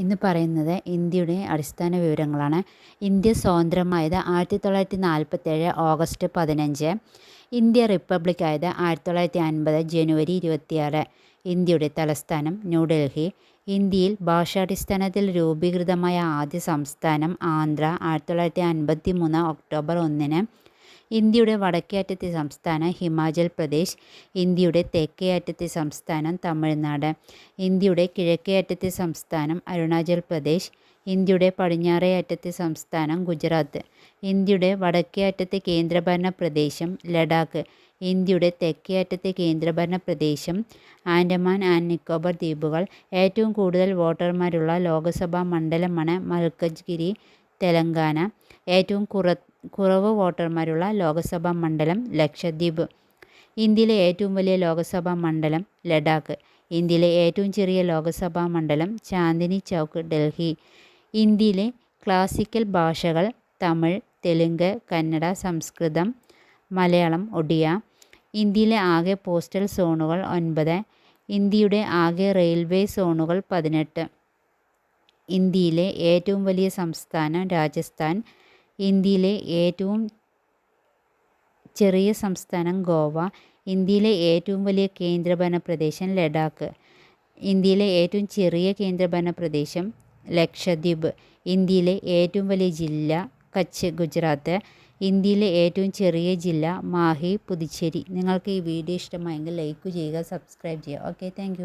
ഇന്ന് പറയുന്നത് ഇന്ത്യയുടെ അടിസ്ഥാന വിവരങ്ങളാണ്. ഇന്ത്യ സ്വതന്ത്രമായത് ആയിരത്തി തൊള്ളായിരത്തി നാൽപ്പത്തേഴ് ഓഗസ്റ്റ് പതിനഞ്ച്. ഇന്ത്യ റിപ്പബ്ലിക് ആയത് ആയിരത്തി തൊള്ളായിരത്തി അൻപത് ജനുവരി ഇരുപത്തിയാറ്. ഇന്ത്യയുടെ തലസ്ഥാനം ന്യൂഡൽഹി. ഇന്ത്യയിൽ ഭാഷാടിസ്ഥാനത്തിൽ രൂപീകൃതമായ ആദ്യ സംസ്ഥാനം ആന്ധ്ര ആയിരത്തി തൊള്ളായിരത്തി അൻപത്തി മൂന്ന് ഒക്ടോബർ ഒന്നിന്. ഇന്ത്യയുടെ വടക്കേ അറ്റത്തെ സംസ്ഥാനം ഹിമാചൽ പ്രദേശ് ഇന്ത്യയുടെ തെക്കേ അറ്റത്തെ സംസ്ഥാനം തമിഴ്നാട് ഇന്ത്യയുടെ കിഴക്കേ അറ്റത്തെ സംസ്ഥാനം അരുണാചൽ പ്രദേശ് ഇന്ത്യയുടെ പടിഞ്ഞാറേ അറ്റത്തെ സംസ്ഥാനം ഗുജറാത്ത് ഇന്ത്യയുടെ വടക്കേ അറ്റത്തെ കേന്ദ്രഭരണ പ്രദേശം ലഡാക്ക് ഇന്ത്യയുടെ തെക്കേ അറ്റത്തെ കേന്ദ്രഭരണ പ്രദേശം ആൻഡമാൻ ആൻഡ് നിക്കോബാർ ദ്വീപുകൾ ഏറ്റവും കൂടുതൽ വോട്ടർമാരുള്ള ലോക്സഭാ മണ്ഡലമാണ് മൽക്കജ്ഗിരി തെലങ്കാന ഏറ്റവും കുറ കുറവ് വോട്ടർമാരുള്ള ലോക്സഭാ മണ്ഡലം ലക്ഷദ്വീപ്. ഇന്ത്യയിലെ ഏറ്റവും വലിയ ലോക്സഭാ മണ്ഡലം ലഡാക്ക്. ഇന്ത്യയിലെ ഏറ്റവും ചെറിയ ലോക്സഭാ മണ്ഡലം ചാന്ദിനി ചൗക്ക് ഡൽഹി. ഇന്ത്യയിലെ ക്ലാസിക്കൽ ഭാഷകൾ തമിഴ് തെലുങ്ക് കന്നഡ സംസ്കൃതം മലയാളം ഒഡിയ. ഇന്ത്യയിലെ ആകെ പോസ്റ്റൽ സോണുകൾ ഒൻപത്. ഇന്ത്യയുടെ ആകെ റെയിൽവേ സോണുകൾ പതിനെട്ട്. ഇന്ത്യയിലെ ഏറ്റവും വലിയ സംസ്ഥാനം രാജസ്ഥാൻ. ഇന്ത്യയിലെ ഏറ്റവും ചെറിയ സംസ്ഥാനം ഗോവ ഇന്ത്യയിലെ ഏറ്റവും വലിയ കേന്ദ്രഭരണ പ്രദേശം ലഡാക്ക് ഇന്ത്യയിലെ ഏറ്റവും ചെറിയ കേന്ദ്രഭരണ പ്രദേശം ലക്ഷദ്വീപ് ഇന്ത്യയിലെ ഏറ്റവും വലിയ ജില്ല കച്ച് ഗുജറാത്ത് ഇന്ത്യയിലെ ഏറ്റവും ചെറിയ ജില്ല മാഹി പുതുച്ചേരി. നിങ്ങൾക്ക് ഈ വീഡിയോ ഇഷ്ടമായെങ്കിൽ ലൈക്ക് ചെയ്യുക സബ്സ്ക്രൈബ് ചെയ്യുക. Okay thank